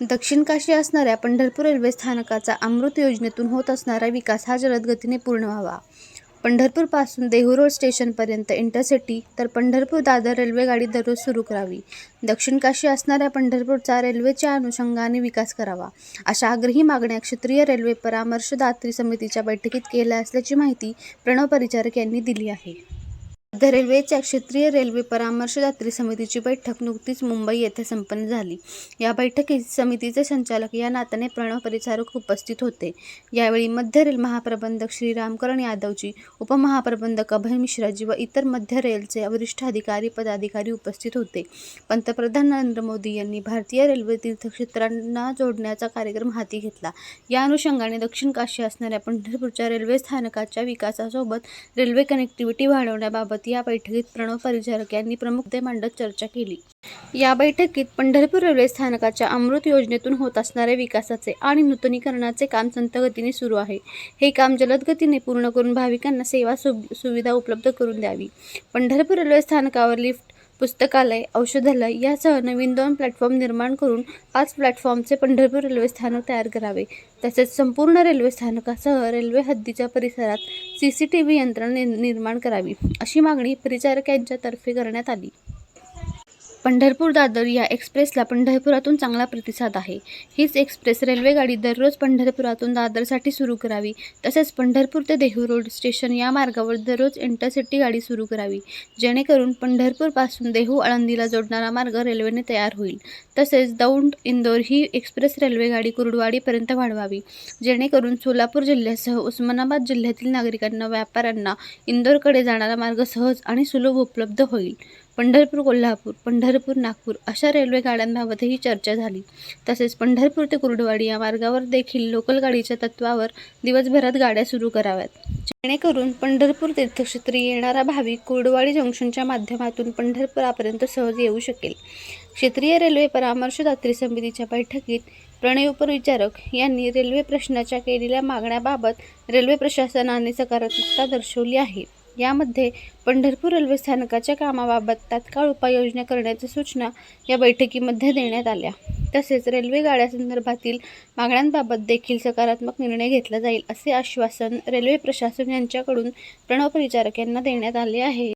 दक्षिण काशी असणाऱ्या पंढरपूर रेल्वे स्थानकाचा अमृत योजनेतून होत असणारा विकास हा जलद गतीने पूर्ण व्हावा. पंढरपूरपासून देहू रोड स्टेशनपर्यंत इंटरसिटी तर पंढरपूर दादर रेल्वेगाडी दररोज सुरू करावी. दक्षिण काशी असणाऱ्या पंढरपूरचा रेल्वेच्या अनुषंगाने विकास करावा. अशा आग्रही मागण्या क्षेत्रीय रेल्वे परामर्शदात्री समितीच्या बैठकीत केल्या असल्याची माहिती प्रणव परिचारक यांनी दिली आहे. मध्य रेल्वेच्या क्षेत्रीय रेल्वे परामर्शदात्री समितीची बैठक नुकतीच मुंबई येथे संपन्न झाली. या बैठकीत समितीचे संचालक या नात्याने प्रणव परिचारक उपस्थित होते. यावेळी मध्य रेल महाप्रबंधक श्री रामकरण यादवजी उपमहाप्रबंधक अभय मिश्राजी व इतर मध्य रेलचे वरिष्ठ अधिकारी पदाधिकारी उपस्थित होते. पंतप्रधान नरेंद्र मोदी यांनी भारतीय रेल्वे तीर्थक्षेत्रांना जोडण्याचा कार्यक्रम हाती घेतला. या अनुषंगाने दक्षिण काशी असणाऱ्या पंढरपूरच्या रेल्वे स्थानकाच्या विकासासोबत रेल्वे कनेक्टिव्हिटी वाढवण्याबाबत या बैठकीत प्रणव परिचारक यांनी प्रमुख मुद्दे मांडत चर्चा केली. या बैठकीत पंढरपूर रेल्वे स्थानकाच्या अमृत योजनेतून होत असणाऱ्या विकासाचे आणि नूतनीकरणाचे काम संत गतीने सुरू आहे. हे काम जलद गतीने पूर्ण करून भाविकांना सेवा सुविधा उपलब्ध करून द्यावी. पंढरपूर रेल्वे स्थानकावर लिफ्ट पुस्तकालय औषधालय यासह नवीन दोन प्लॅटफॉर्म निर्माण करून पाच प्लॅटफॉर्मचे पंढरपूर रेल्वे स्थानक तयार करावे. तसेच संपूर्ण रेल्वे स्थानकासह रेल्वे हद्दीच्या परिसरात सी सी टी व्ही यंत्रणा निर्माण करावी अशी मागणी परिचारक यांच्यातर्फे करण्यात आली. पंढरपूर दादर या एक्सप्रेसला पंढरपुरातून चांगला प्रतिसाद आहे. हीच एक्सप्रेस रेल्वेगाडी दररोज पंढरपुरातून दादरसाठी सुरू करावी. तसेच पंढरपूर ते देहू रोड स्टेशन या मार्गावर दररोज इंटरसिटी गाडी सुरू करावी. जेणेकरून पंढरपूरपासून देहू आळंदीला जोडणारा मार्ग रेल्वेने तयार होईल. तसेच दौंड इंदोर ही एक्सप्रेस रेल्वेगाडी कुर्डवाडीपर्यंत वाढवावी. जेणेकरून सोलापूर जिल्ह्यासह उस्मानाबाद जिल्ह्यातील नागरिकांना व्यापाऱ्यांना इंदोरकडे जाणारा मार्ग सहज आणि सुलभ उपलब्ध होईल. पंढरपूर कोल्हापूर पंढरपूर नागपूर अशा रेल्वे गाड्यांबाबतही चर्चा झाली. तसेच पंढरपूर ते कुर्डवाडी या मार्गावर देखील लोकल गाडीच्या तत्वावर दिवसभरात गाड्या सुरू कराव्यात. जेणेकरून पंढरपूर तीर्थक्षेत्री येणारा भाविक कुर्डवाडी जंक्शनच्या माध्यमातून पंढरपुरापर्यंत सहज येऊ शकेल. क्षेत्रीय रेल्वे परामर्शदात्री समितीच्या बैठकीत प्रणय उपविचारक यांनी रेल्वे प्रश्नाच्या केलेल्या मागण्याबाबत रेल्वे प्रशासनाने सकारात्मकता दर्शवली आहे. यामध्ये पंढरपूर रेल्वे स्थानकाच्या कामाबाबत तात्काळ उपाययोजना करण्याच्या सूचना या बैठकीमध्ये देण्यात आल्या. तसेच रेल्वे गाड्यासंदर्भातील मागण्यांबाबत देखील सकारात्मक निर्णय घेतला जाईल असे आश्वासन रेल्वे प्रशासन यांच्याकडून प्रणव परिचारक यांना देण्यात आले आहे.